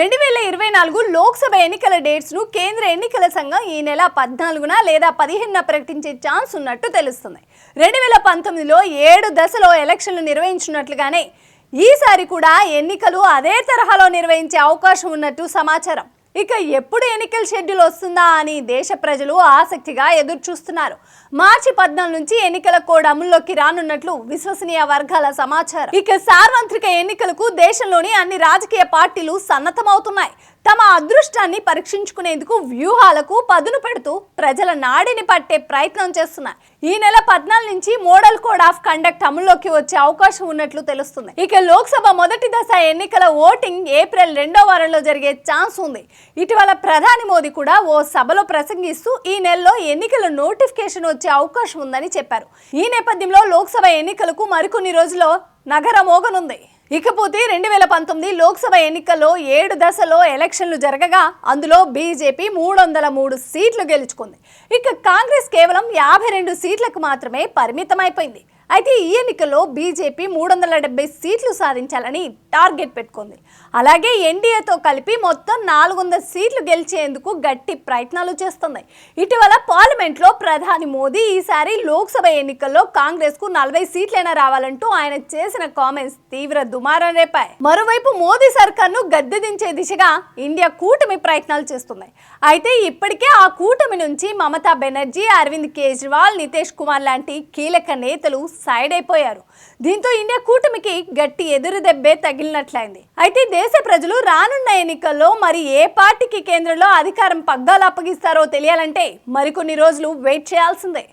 రెండు వేల ఇరవై నాలుగు లోక్సభ ఎన్నికల డేట్స్ను కేంద్ర ఎన్నికల సంఘం ఈ నెల పద్నాలుగున లేదా పదిహేనున ప్రకటించే ఛాన్స్ ఉన్నట్టు తెలుస్తుంది. రెండు వేల పంతొమ్మిదిలో ఏడు దశలో ఎలక్షన్లు నిర్వహించినట్లుగానే ఈసారి కూడా ఎన్నికలు అదే తరహాలో నిర్వహించే అవకాశం ఉన్నట్టు సమాచారం. ఇక ఎప్పుడు ఎన్నికల షెడ్యూల్ వస్తుందా అని దేశ ప్రజలు ఆసక్తిగా ఎదురు చూస్తున్నారు మార్చి పద్నాలుగు నుంచి ఎన్నికల కోడ్ అమల్లోకి రానున్నట్లు విశ్వసనీయ వర్గాల సమాచారం. ఇక సార్వత్రిక ఎన్నికలకు దేశంలోని అన్ని రాజకీయ పార్టీలు సన్నద్ధమవుతున్నాయి. తమ అదృష్టాన్ని పరీక్షించుకునేందుకు వ్యూహాలకు పదును పెడుతూ ప్రజల నాడిని పట్టే ప్రయత్నం చేస్తున్నారు ఈ నెల పద్నాలుగు నుంచి మోడల్ కోడ్ ఆఫ్ కండక్ట్ అమల్లోకి వచ్చే అవకాశం ఉన్నట్లు తెలుస్తుంది. ఇక లోక్సభ మొదటి దశ ఎన్నికల ఓటింగ్ ఏప్రిల్ రెండో వారంలో జరిగే ఛాన్స్ ఉంది. ఇటీవల ప్రధాని మోదీ కూడా ఓ సభలో ప్రసంగిస్తూ ఈ నెలలో ఎన్నికల నోటిఫికేషన్ వచ్చే అవకాశం ఉందని చెప్పారు. ఈ నేపథ్యంలో లోక్సభ ఎన్నికలకు మరికొన్ని రోజుల్లో నగరం మోగనుంది. ఇకపోతే రెండు వేల పంతొమ్మిది లోక్సభ ఎన్నికల్లో ఏడు దశలో ఎలక్షన్లు జరగగా అందులో బీజేపీ మూడు వందల మూడు సీట్లు గెలుచుకుంది. ఇక కాంగ్రెస్ కేవలం యాభై రెండు సీట్లకు మాత్రమే పరిమితమైపోయింది. అయితే ఈ ఎన్నికల్లో బీజేపీ మూడు వందల డెబ్బై సీట్లు సాధించాలని టార్గెట్ పెట్టుకుంది. అలాగే ఎన్డీఏతో కలిపి మొత్తం నాలుగు వందల సీట్లు గెలిచేందుకు గట్టి ప్రయత్నాలు చేస్తున్నాయి. ఇటీవల పార్లమెంట్లో ప్రధాని మోదీ ఈసారి లోక్సభ ఎన్నికల్లో కాంగ్రెస్కు నలభై సీట్లైనా రావాలంటూ ఆయన చేసిన కామెంట్స్ తీవ్ర దుమారం రేపాయి. మరోవైపు మోదీ సర్కార్ను గద్దె దించే దిశగా ఇండియా కూటమి ప్రయత్నాలు చేస్తున్నాయి అయితే ఇప్పటికే ఆ కూటమి నుంచి మమతా బెనర్జీ అరవింద్ కేజ్రీవాల్ నితేష్ కుమార్ లాంటి కీలక నేతలు సైడ్ అయిపోయారు. దీంతో ఇండియా కూటమికి గట్టి ఎదురు దెబ్బే తగిలినట్లయింది. అయితే దేశ ప్రజలు రానున్న ఎన్నికల్లో మరి ఏ పార్టీకి కేంద్రంలో అధికారం పగ్గాలు అప్పగిస్తారో తెలియాలంటే మరికొన్ని రోజులు వెయిట్ చేయాల్సిందే.